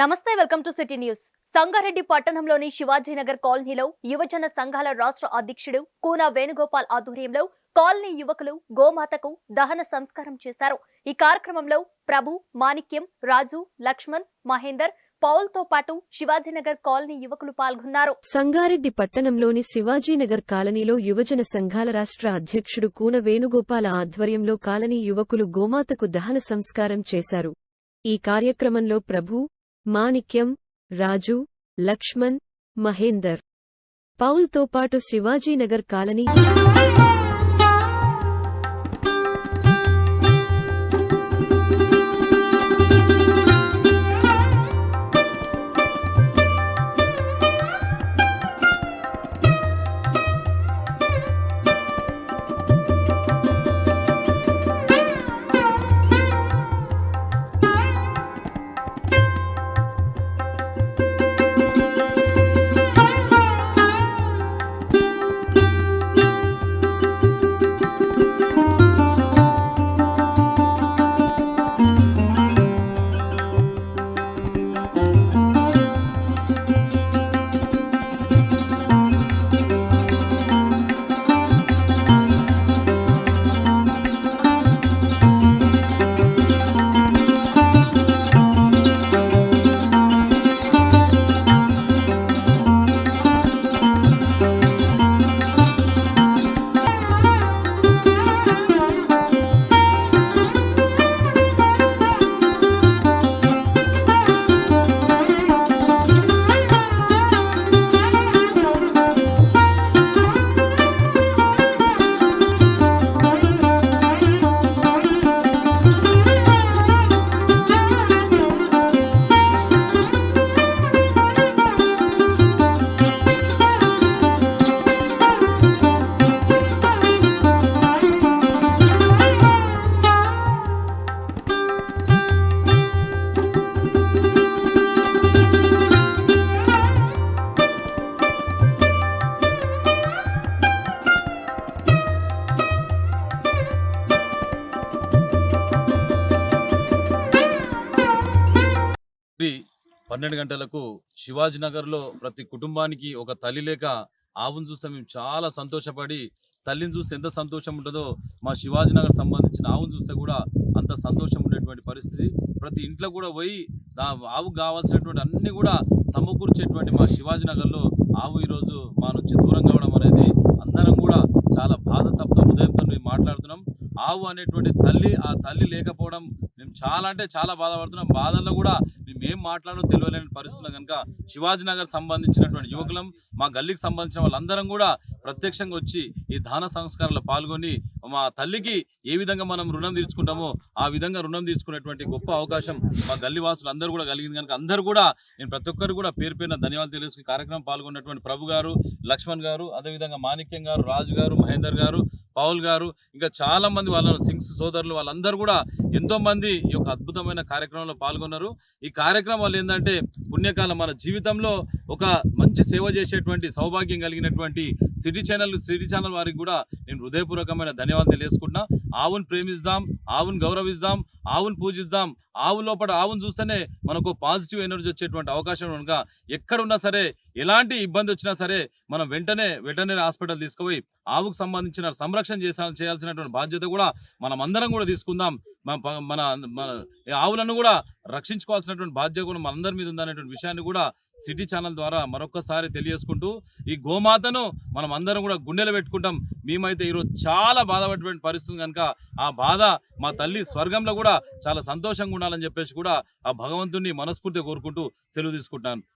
నమస్తే welcome to city news. Sangareddy పట్టణంలోని శివాజీనగర్ కాలనీలో యువజన సంఘాల రాష్ట్ర అధ్యక్షుడు కూనా వేణుగోపాల్ ఆధ్వర్యంలో కాలనీ యువకులు గోమాతకు దహన సంస్కారం చేశారు. ఈ కార్యక్రమంలో ప్రభు మాణిక్యం రాజు లక్ష్మణ్ మహేందర్ పౌల్తో పాటు శివాజీనగర్ కాలనీ యువకులు పాల్గొన్నారు. సంగారెడ్డి పట్టణంలోని శివాజీనగర్ కాలనీలో యువజన సంఘాల రాష్ట్ర అధ్యక్షుడు కూన వేణుగోపాల ఆధ్వర్యంలో కాలనీ యువకులు గోమాతకు దహన సంస్కారం చేశారు. ఈ కార్యక్రమంలో ప్రభు మాణిక్యం రాజు లక్ష్మణ్ మహేందర్. పౌల్తో పాటు శివాజీనగర్ కాలనీ పన్నెండు గంటలకు శివాజీనగర్లో ప్రతి కుటుంబానికి ఒక తల్లి లేక ఆవును చూస్తే మేము చాలా సంతోషపడి తల్లిని చూస్తే ఎంత సంతోషం ఉంటుందో మా శివాజీనగర్ సంబంధించిన ఆవును చూస్తే కూడా అంత సంతోషం ఉండేటువంటి పరిస్థితి. ప్రతి ఇంట్లో కూడా పోయి దా ఆవుకు కావాల్సినటువంటి అన్నీ కూడా సమకూర్చేటువంటి మా శివాజీనగర్లో ఆవు ఈరోజు మా నుంచి దూరం కావడం అనేది అందరం కూడా చాలా బాధతప్తో హృదయంతో మేము మాట్లాడుతున్నాం. ఆవు అనేటువంటి తల్లి ఆ తల్లి లేకపోవడం మేము చాలా అంటే చాలా బాధపడుతున్నాం. బాధల్లో కూడా ఏం మాట్లాడో తెలియలేని పరిస్థితులు కనుక శివాజీనగర్ సంబంధించినటువంటి యువకులం మా గల్లీకి సంబంధించిన వాళ్ళందరం కూడా ప్రత్యక్షంగా వచ్చి ఈ దాన సంస్కారంలో పాల్గొని మా తల్లికి ఏ విధంగా మనం రుణం తీర్చుకుంటామో ఆ విధంగా రుణం తీర్చుకునేటువంటి గొప్ప అవకాశం మా గల్లీ వాసులు అందరూ కూడా కలిగింది కనుక అందరూ కూడా నేను ప్రతి ఒక్కరు కూడా పేరు పేరున ధన్యవాదాలు తెలుసుకుని కార్యక్రమం పాల్గొన్నటువంటి ప్రభు గారు లక్ష్మణ్ గారు అదేవిధంగా మాణిక్యం గారు రాజు గారు మహేందర్ గారు పౌల్ గారు ఇంకా చాలా మంది వాళ్ళ సింగ్స్ సోదరులు వాళ్ళందరూ కూడా ఎంతోమంది ఈ యొక్క అద్భుతమైన కార్యక్రమంలో పాల్గొన్నారు. ఈ కార్యక్రమం వల్ల ఏంటంటే పుణ్యకాలం మన జీవితంలో ఒక మంచి సేవ చేసేటువంటి సౌభాగ్యం కలిగినటువంటి సిటీ ఛానల్ సిటీ ఛానల్ వారికి కూడా నేను హృదయపూర్వకమైన ధన్యవాదాలు తెలియజేసుకుంటున్నా. ఆవును ప్రేమిద్దాం ఆవును గౌరవిద్దాం ఆవును పూజిద్దాం ఆవు లోపల ఆవును చూస్తేనే మనకు పాజిటివ్ ఎనర్జీ వచ్చేటువంటి అవకాశం కనుక ఎక్కడున్నా సరే ఎలాంటి ఇబ్బంది వచ్చినా సరే మనం వెంటనే వెటర్నరీ హాస్పిటల్ తీసుకుపోయి ఆవుకు సంబంధించిన సంరక్షణ చేసా చేయాల్సినటువంటి బాధ్యత కూడా మనం అందరం కూడా తీసుకుందాం. మన ప- మన మన ఆవులను కూడా రక్షించుకోవాల్సినటువంటి బాధ్యత కూడా మనందరి మీద ఉందనేటువంటి విషయాన్ని కూడా సిటీ ఛానల్ ద్వారా మరొకసారి తెలియజేసుకుంటూ ఈ గోమాతను మనం అందరం కూడా గుండెలు పెట్టుకుంటాం. మేమైతే ఈరోజు చాలా బాధపడేటువంటి పరిస్థితి కనుక ఆ బాధ మా తల్లి స్వర్గంలో కూడా చాలా సంతోషంగా ఉండాలని చెప్పేసి కూడా ఆ భగవంతుని మనస్ఫూర్తిగా కోరుకుంటూ సెలవు తీసుకుంటాను